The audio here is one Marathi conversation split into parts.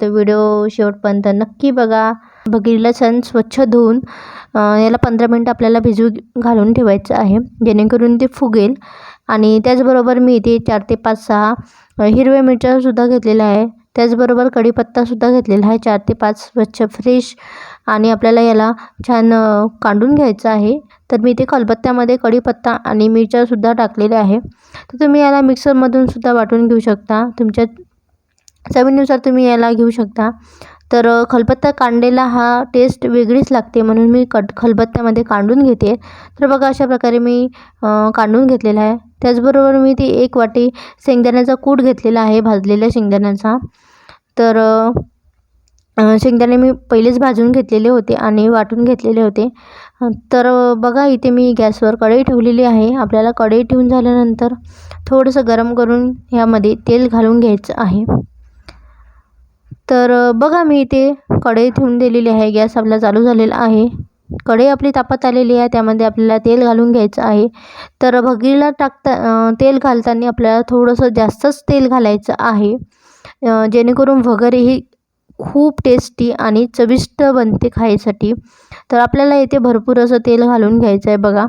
तर व्हिडिओ शेवटपर्यंत नक्की बघा. भगिरीला छान स्वच्छ धुवून याला पंधरा मिनटं आपल्याला भिजू घालून ठेवायचं आहे. जेणेकरून ते फुगेल. आणि त्याचबरोबर मी इथे चार ते पाच सहा हिरव्या मिरच्यासुद्धा घेतलेल्या आहे. त्याचबरोबर कढीपत्तासुद्धा घेतलेला आहे. चार ते पाच स्वच्छ फ्रेश आणि आपल्याला याला छान काढून घ्यायचं आहे. तर मी इथे कलबत्त्यामध्ये कढीपत्ता आणि मिरच्यासुद्धा टाकलेल्या आहे. तर तुम्ही याला मिक्सरमधूनसुद्धा वाटून घेऊ शकता. तुमच्या चवीनुसार तुम्ही याला घेऊ शकता. तर खलबत्ता कांडेला हा टेस्ट वेगळीच लागते म्हणून मी कट खलबत्त्यामध्ये कांडून घेते. तर बघा अशा प्रकारे मी कांडून घेतलेला आहे. त्याचबरोबर मी ती एक वाटी शेंगदाण्याचा कूट घेतलेला आहे भाजलेल्या शेंगदाण्याचा. तर शेंगदाणे मी पहिलेच भाजून घेतलेले होते आणि वाटून घेतलेले होते. तर बघा इथे मी गॅसवर कढई ठेवलेली आहे. आपल्याला कढई ठेवून झाल्यानंतर थोडंसं गरम करून ह्यामध्ये तेल घालून घ्यायचं आहे. तर बघा मी इथे कढई ठेवून दिलेली आहे. गॅस आपला चालू झालेला आहे. कढई आपली तापत आलेली आहे. त्यामध्ये आपल्याला तेल घालून घ्यायचं आहे. तर भगीला टाकता तेल घालताना आपल्याला थोडंसं जास्तच तेल घालायचं आहे. जेणेकरून भगर ही खूप टेस्टी आणि चविष्ट बनते खायसाठी. तर आपल्याला इथे भरपूर असं तेल घालून घ्यायचं आहे बघा.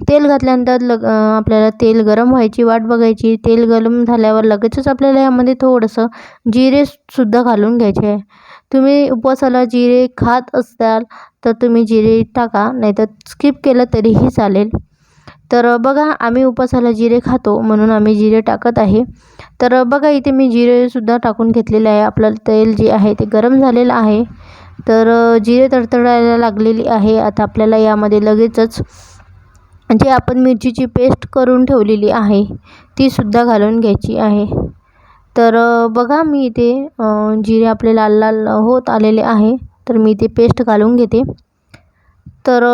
तेल घातल्यानंतर लग आपल्याला तेल गरम व्हायची वाट बघायची. तेल गरम झाल्यावर लगेचच आपल्याला यामध्ये थोडंसं जिरेसुद्धा घालून घ्यायचे. आहे तुम्ही उपवासाला जिरे खात असाल तर तुम्ही जिरे टाका नाहीतर स्किप केलं तरीही चालेल. तर बघा आम्ही उपवासाला जिरे खातो म्हणून आम्ही जिरे टाकत आहे. तर बघा इथे मी जिरेसुद्धा टाकून घेतलेले आहे. आपलं तेल जे आहे ते गरम झालेलं आहे. तर जिरे तडतडायला लागलेली आहे. आता आपल्याला यामध्ये लगेचच जे आपण मिरचीची पेस्ट करून ठेवलेली आहे तीसुद्धा घालून घ्यायची आहे. तर बघा मी इथे जिरे आपले लाल लाल होत आलेले आहे तर मी ते पेस्ट घालून घेते. तर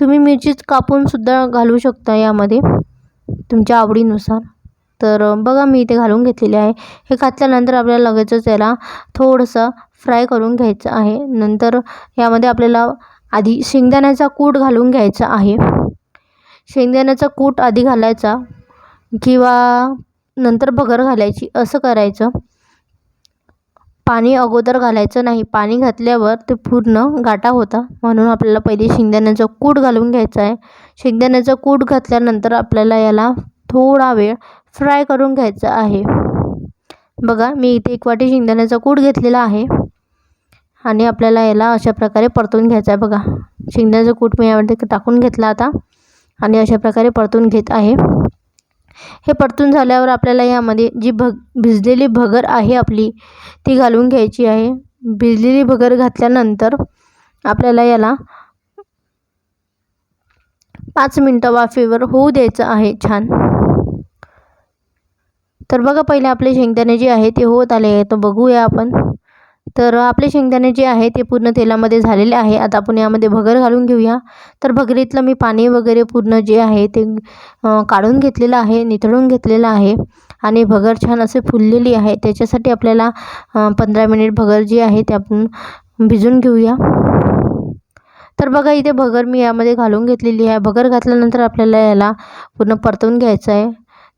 तुम्ही मिरचीच कापूनसुद्धा घालू शकता यामध्ये तुमच्या आवडीनुसार. तर बघा मी इथे घालून घेतलेले आहे. हे घातल्यानंतर आपल्याला लगेचच याला थोडंसं फ्राय करून घ्यायचं आहे. नंतर यामध्ये आपल्याला आधी शेंगदाण्याचा कूट घालून घ्यायचा आहे. शेंगदाण्याचा कूट आधी घालायचा किंवा नंतर भगर घालायची असं करायचं. पाणी अगोदर घालायचं नाही. पाणी घातल्यावर ते पूर्ण गाटा होता. म्हणून आपल्याला पहिले शेंगदाण्याचं कूट घालून घ्यायचं आहे. शेंगदाण्याचं कूट घातल्यानंतर आपल्याला याला थोडा वेळ फ्राय करून घ्यायचा आहे. बघा मी इथे एक वाटी शेंगदाण्याचा कूट घेतलेला आहे. आणि आपल्याला याला अशा प्रकारे परतून घ्यायचा आहे. बघा शेंगदाण्याचं कूट मी यामध्ये टाकून घेतला आता. आणि अशा प्रकारे परतून घेत आहे. हे परतून झाल्यावर आपल्याला यामध्ये जी भग भिजलेली भगर आहे आपली ती घालून घ्यायची आहे. भिजलेली भगर घातल्यानंतर आपल्याला याला पाच मिनटं वाफेवर होऊ द्यायचं आहे छान. तर बघा पहिले आपले शेंगदाणे जे आहे ते होत आले आहे तर बघूया आपण. तर आपले शेंगदाणे जे आहे ते पूर्ण तेलामध्ये झालेले आहे. आता आपण यामध्ये भगर घालून घेऊया. तर भगरीतलं मी पाणी वगैरे पूर्ण जे आहे ते काढून घेतलेलं आहे निथळून घेतलेलं आहे. आणि भगर छान असे फुललेली आहे. त्याच्यासाठी आपल्याला पंधरा मिनिट भगर जी आहे ते आपण भिजून घेऊया. तर बघा इथे भगर मी यामध्ये घालून घेतलेली आहे. भगर घातल्यानंतर आपल्याला याला पूर्ण परतवून घ्यायचं आहे.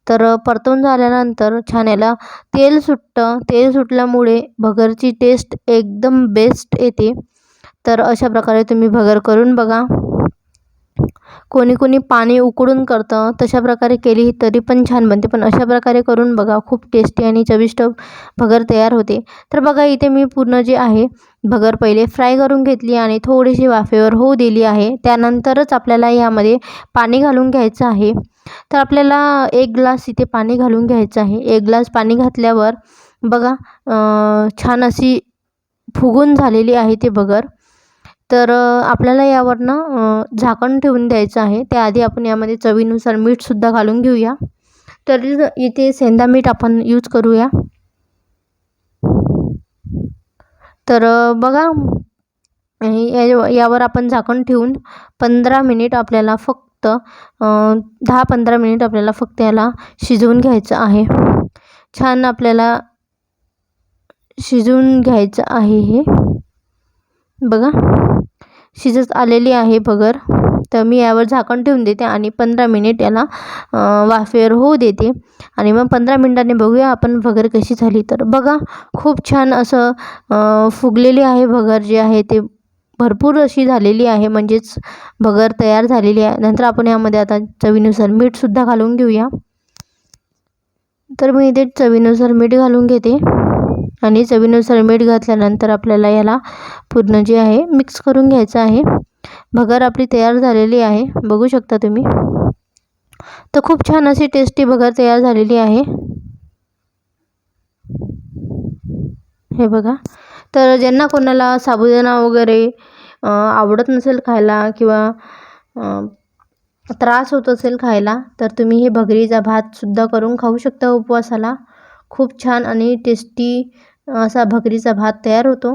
तर परतून झाल्यानंतर छान याला तेल सुटतं तेल सुटल्यामुळे भगरची टेस्ट एकदम बेस्ट येते. तर अशा प्रकारे तुम्ही भगर करून बघा. कोणी कोणी पाणी उकळून करतं तशा प्रकारे केली तरी पण छान बनते. पण अशा प्रकारे करून बघा खूप टेस्टी आणि चविष्ट भगर तयार होते. तर बघा इथे मी पूर्ण जे आहे भगर पहिले फ्राय करून घेतली आणि थोडीशी वाफेवर होऊ दिली आहे. त्यानंतरच आपल्याला यामध्ये पाणी घालून घ्यायचं आहे. तर आपल्याला एक ग्लास इथे पाणी घालून घ्यायचं आहे. एक ग्लास पाणी घातल्यावर बघा छान अशी फुगून झालेली आहे ते बगर. तर आपल्याला यावरनं झाकण ठेवून द्यायचं आहे. त्याआधी आपण यामध्ये चवीनुसार मीठसुद्धा घालून घेऊया. तर इथे सेंदा मीठ आपण यूज करूया. तर बघा यावर आपण झाकण ठेवून पंधरा मिनिट आपल्याला फक्त फक्त दहा पंधरा मिनिट आपल्याला फक्त याला शिजवून घ्यायचं आहे. छान आपल्याला शिजवून घ्यायचं आहे हे. बघा. शिजत आलेली आहे भगर. तर मी यावर झाकण ठेवून देते आणि पंधरा मिनिट याला वाफेवर होऊ देते. आणि मग पंधरा मिनिटांनी बघूया आपण भगर कशी झाली तर. बघा खूप छान असं फुगलेली आहे भगर जे आहे ते भरपूर अशी झालेली आहे म्हणजेच भगर तयार झालेली आहे. नंतर आपण यामध्ये आता चवीनुसार मीठसुद्धा घालून घेऊया. तर मी इथे चवीनुसार मीठ घालून घेते. आणि चवीनुसार मीठ घातल्यानंतर आपल्याला याला पूर्ण जे आहे मिक्स करून घ्यायचं आहे. भगर आपली तयार झालेली आहे. बघू शकता तुम्ही. तर खूप छान अशी टेस्टी भगर तयार झालेली आहे. हे बघा. तर ज्यांना कोणाला साबुदाणा वगैरे आवडत नसेल खायला किंवा त्रास होत असेल खायला तर तुम्ही हे भगरीचा भातसुद्धा करून खाऊ शकता उपवासाला. खूप छान आणि टेस्टी असा भगरीचा भात तयार होतो.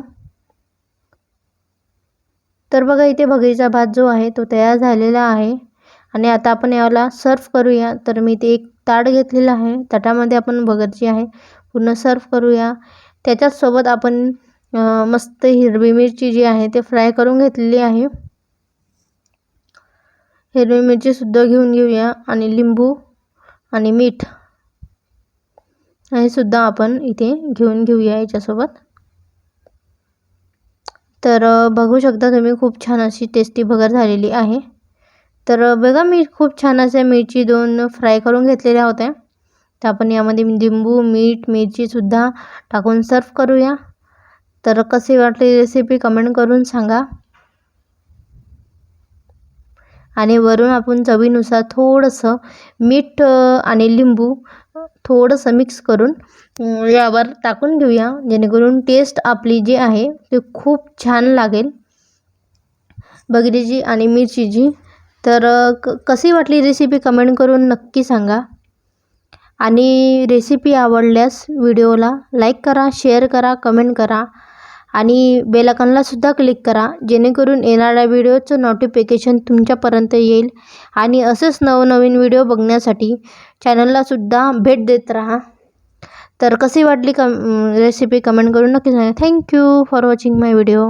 तर बघा इथे भगरीचा भात जो आहे तो तयार झालेला आहे. आणि आता आपण याला सर्व करूया. तर मी ते एक ताट घेतलेलं आहे. ताटामध्ये आपण भगरची आहे पूर्ण सर्व करूया. त्याच्याचसोबत आपण मस्त हिरवी मिरची जी आहे ते फ्राय करून घेतलेली आहे. हिरवी मिरचीसुद्धा घेऊन घेऊया आणि लिंबू आणि मीठ हे सुद्धा आपण इथे घेऊन घेऊया याच्यासोबत. तर बघू शकता तुम्ही खूप छान अशी टेस्टी भगर झालेली आहे. तर बघा मी खूप छान अशा मिरची दोन फ्राय करून घेतलेल्या होत्या. तर आपण यामध्ये लिंबू मीठ मिरचीसुद्धा टाकून सर्व करूया. तर कशी वाटली रेसिपी कमेंट करून सांगा. आणि वरून आपण चवीनुसार थोडंसं मीठ आणि लिंबू थोडंसं मिक्स करून यावर टाकून घेऊया. जेणेकरून टेस्ट आपली जी आहे ती खूप छान लागेल. बगरीची आणि मिरचीची. तर क कशी वाटली रेसिपी कमेंट करून नक्की सांगा. आणि रेसिपी आवडल्यास व्हिडिओला लाईक करा शेअर करा कमेंट करा. आणि बेलाकनलासुद्धा क्लिक करा जेणेकरून येणाऱ्या व्हिडिओचं नोटिफिकेशन तुमच्यापर्यंत येईल. आणि असेच नवनवीन व्हिडिओ बघण्यासाठी चॅनललासुद्धा भेट देत राहा. तर कशी वाटली कम रेसिपी कमेंट करून नक्की सांगा. Thank you for watching my video